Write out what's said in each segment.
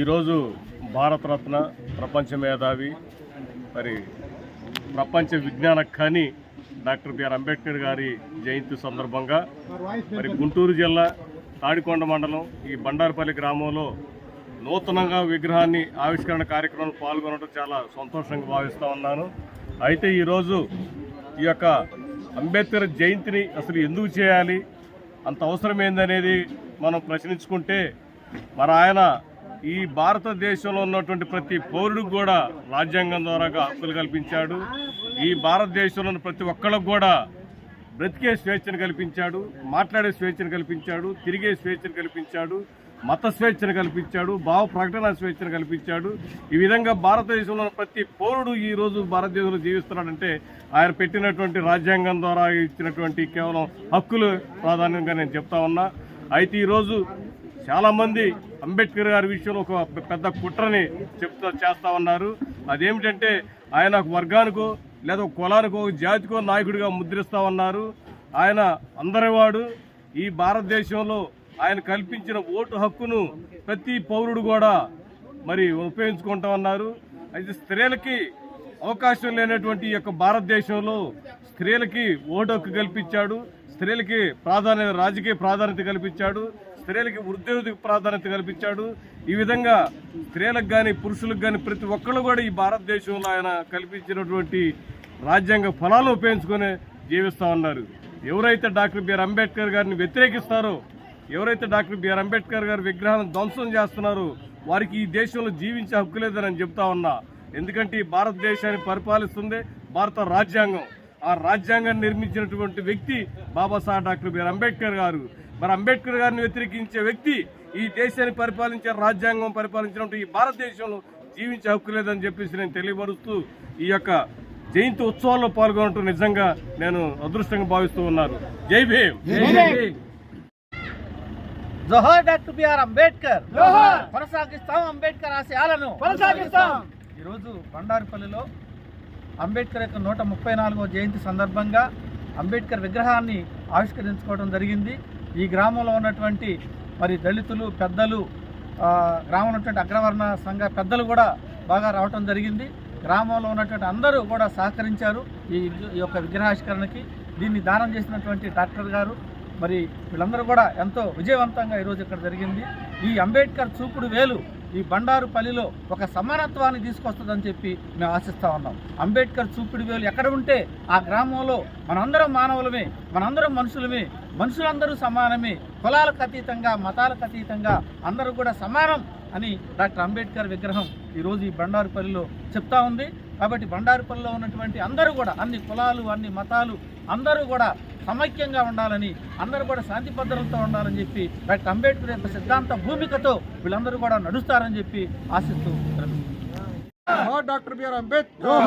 ఈరోజు భారతరత్న ప్రపంచ మేధావి మరి ప్రపంచ విజ్ఞాన ఖని డాక్టర్ బిఆర్ అంబేద్కర్ గారి జయంతి సందర్భంగా మరి గుంటూరు జిల్లా తాడికొండ మండలం ఈ బండారుపల్లి గ్రామంలో నూతనంగా విగ్రహాన్ని ఆవిష్కరణ కార్యక్రమంలో పాల్గొనడం చాలా సంతోషంగా భావిస్తూ ఉన్నాను. అయితే ఈరోజు ఈ యొక్క అంబేద్కర్ జయంతిని అసలు ఎందుకు చేయాలి? అంత అవసరం ఏందనేది మనం ప్రశ్నించుకుంటే మరి ఆయన ఈ భారతదేశంలో ఉన్నటువంటి ప్రతి పౌరుడికి కూడా రాజ్యాంగం ద్వారా హక్కులు కల్పించాడు. ఈ భారతదేశంలో ఉన్న ప్రతి ఒక్కళ్ళకు కూడా బ్రతికే స్వేచ్ఛను కల్పించాడు మాట్లాడే స్వేచ్ఛను కల్పించాడు తిరిగే స్వేచ్ఛను కల్పించాడు మత స్వేచ్ఛను కల్పించాడు భావ ప్రకటన స్వేచ్ఛను కల్పించాడు. ఈ విధంగా భారతదేశంలో ప్రతి పౌరుడు ఈ రోజు భారతదేశంలో జీవిస్తున్నాడంటే ఆయన పెట్టినటువంటి రాజ్యాంగం ద్వారా ఇచ్చినటువంటి కేవలం హక్కులు ప్రాధాన్యంగా నేను చెప్తా ఉన్నా. అయితే ఈరోజు చాలామంది అంబేద్కర్ గారి విషయంలో ఒక పెద్ద కుట్రని చెప్తా చేస్తా ఉన్నారు. అదేమిటంటే ఆయన ఒక వర్గానికో లేదా కులానికో జాతికో నాయకుడిగా ముద్రిస్తా ఉన్నారు. ఆయన అందరివాడు. ఈ భారతదేశంలో ఆయన కల్పించిన ఓటు హక్కును ప్రతి పౌరుడు కూడా మరి ఉపయోగించుకుంటా ఉన్నారు. అయితే స్త్రీలకి అవకాశం లేనటువంటి ఈ యొక్క భారతదేశంలో స్త్రీలకి ఓటు హక్కు కల్పించాడు. స్త్రీలకి ప్రాధాన్యత రాజకీయ ప్రాధాన్యత కల్పించాడు. స్త్రీలకి ఉద్యోగ ప్రాధాన్యత కల్పించాడు. ఈ విధంగా స్త్రీలకు కానీ పురుషులకు కానీ ప్రతి ఒక్కళ్ళు కూడా ఈ భారతదేశంలో ఆయన కల్పించినటువంటి రాజ్యాంగ ఫలాలు ఉపయోగించుకొని జీవిస్తూ ఉన్నారు. ఎవరైతే డాక్టర్ బిఆర్ అంబేద్కర్ గారిని వ్యతిరేకిస్తారో ఎవరైతే డాక్టర్ బిఆర్ అంబేద్కర్ గారి విగ్రహాన్ని ధ్వంసం చేస్తున్నారో వారికి ఈ దేశంలో జీవించే హక్కు లేదని చెప్తా ఉన్నా. ఎందుకంటే ఈ భారతదేశాన్ని పరిపాలిస్తుంది భారత రాజ్యాంగం. ఆ రాజ్యాంగాన్ని నిర్మించినటువంటి వ్యక్తి బాబాసాహెబ్ డాక్టర్ బిఆర్ అంబేద్కర్ గారు. మరి అంబేద్కర్ గారిని వ్యతిరేకించే వ్యక్తి ఈ దేశాన్ని పరిపాలించే రాజ్యాంగం పరిపాలించినటువంటి ఈ భారతదేశంలో జీవించే హక్కు లేదని చెప్పేసి నేను తెలియపరుస్తూ ఈ యొక్క జయంతి ఉత్సవాల్లో పాల్గొనటం నిజంగా నేను అదృష్టంగా భావిస్తూ ఉన్నాను జై భీమ్. జోహార్ డాక్టర్ బిఆర్ అంబేద్కర్. కొనసాగిస్తాం అంబేద్కర్ ఆశయాలను. కొనసాగిస్తాం. ఈరోజు బండారుపల్లిలో అంబేద్కర్ యొక్క నూట ముప్పై నాలుగవ జయంతి సందర్భంగా అంబేద్కర్ విగ్రహాన్ని ఆవిష్కరించుకోవడం జరిగింది. ఈ గ్రామంలో ఉన్నటువంటి మరి దళితులు పెద్దలు గ్రామంలో ఉన్నటువంటి అగ్రవర్ణ సంఘ పెద్దలు కూడా బాగా రావటం జరిగింది. గ్రామంలో ఉన్నటువంటి అందరూ కూడా సహకరించారు ఈ ఈ యొక్క విగ్రహావిష్కరణకి దీన్ని దానం చేసినటువంటి డాక్టర్ గారు మరి వీళ్ళందరూ కూడా ఎంతో విజయవంతంగా ఈరోజు ఇక్కడ జరిగింది. ఈ అంబేద్కర్ చూపుడు వేలు ఈ బండారుపల్లిలో ఒక సమానత్వాన్ని తీసుకొస్తుందని చెప్పి మేము ఆశిస్తూ ఉన్నాం. అంబేద్కర్ చూపిడి వేలు ఎక్కడ ఉంటే ఆ గ్రామంలో మనందరం మానవులమే మనందరం మనుషులమే మనుషులందరూ సమానమే కులాలకు అతీతంగా మతాలకు అతీతంగా అందరూ కూడా సమానం అని డాక్టర్ అంబేద్కర్ విగ్రహం ఈరోజు ఈ బండారుపల్లిలో చెప్తా ఉంది. కాబట్టి బండారుపల్లిలో ఉన్నటువంటి అందరూ కూడా అన్ని కులాలు అన్ని మతాలు అందరూ కూడా సమైక్యంగా ఉండాలని అందరూ కూడా శాంతి భద్రతలతో ఉండాలని చెప్పి డాక్టర్ అంబేద్కర్ యొక్క సిద్ధాంత భూమికతో వీళ్ళందరూ కూడా నడుస్తారని చెప్పి ఆశిస్తూ జోహార్ డాక్టర్ బిఆర్ అంబేద్కర్.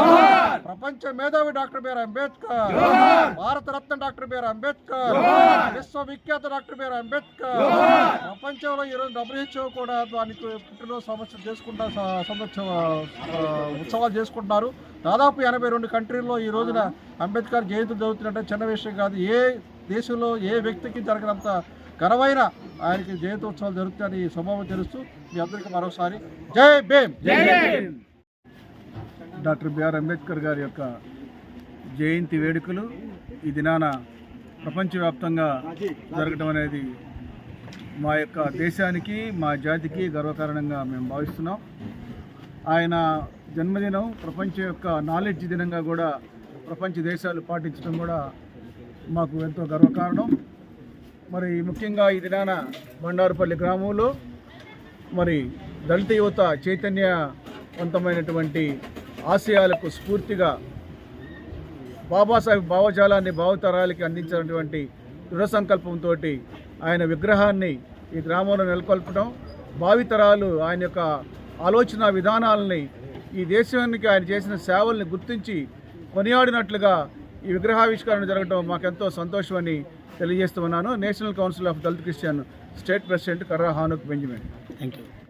ప్రపంచ మేధావి doctor BR Ambedkar. Bharat Ratna doctor BR Ambedkar. విశ్వవిఖ్యాత డాక్టర్ బిఆర్ అంబేద్కర్. ప్రపంచంలో ఈరోజు డబ్ల్యూహెచ్ఓ కూడా దానికి పుట్టినరోజు సంవత్సరం చేసుకుంటా సంవత్సరం ఉత్సవాలు చేసుకుంటున్నారు. దాదాపు ఎనభై రెండు కంట్రీల్లో ఈ రోజున అంబేద్కర్ జయంతి జరుగుతున్నట్టు చిన్న విషయం కాదు. ఏ దేశంలో ఏ వ్యక్తికి జరగనంత ఘనమైన ఆయనకి జయంతి ఉత్సవాలు జరుగుతాయని ఈ స్వభావం తెలుస్తూ మీ అందరికీ మరోసారి జై భీమ్! జై భీమ్! డాక్టర్ బిఆర్ అంబేద్కర్ గారి యొక్క జయంతి వేడుకలు ఈ దినాన ప్రపంచవ్యాప్తంగా జరగటం అనేది మా యొక్క దేశానికి మా జాతికి గర్వకారణంగా మేము భావిస్తున్నాం. ఆయన జన్మదినం ప్రపంచ యొక్క నాలెడ్జ్ దినంగా కూడా ప్రపంచ దేశాలు పాటించడం కూడా మాకు ఎంతో గర్వకారణం. మరి ముఖ్యంగా ఈ దినాన బండారుపల్లి గ్రామంలో మరి దళిత యువత చైతన్యవంతమైనటువంటి ఆశయాలకు స్ఫూర్తిగా బాబాసాహెబ్ భావజాలాన్ని భావతరాలకి అందించినటువంటి దృఢ సంకల్పంతో ఆయన విగ్రహాన్ని ఈ గ్రామంలో నెలకొల్పడం భావితరాలు ఆయన యొక్క ఆలోచన విధానాలని ఈ దేశానికి ఆయన చేసిన సేవల్ని గుర్తించి కొనియాడినట్లుగా ఈ విగ్రహావిష్కరణ జరగడం మాకెంతో సంతోషమని తెలియజేస్తున్నాను national council of Dalit Christian state president Karra Hanok Benjamin. Thank you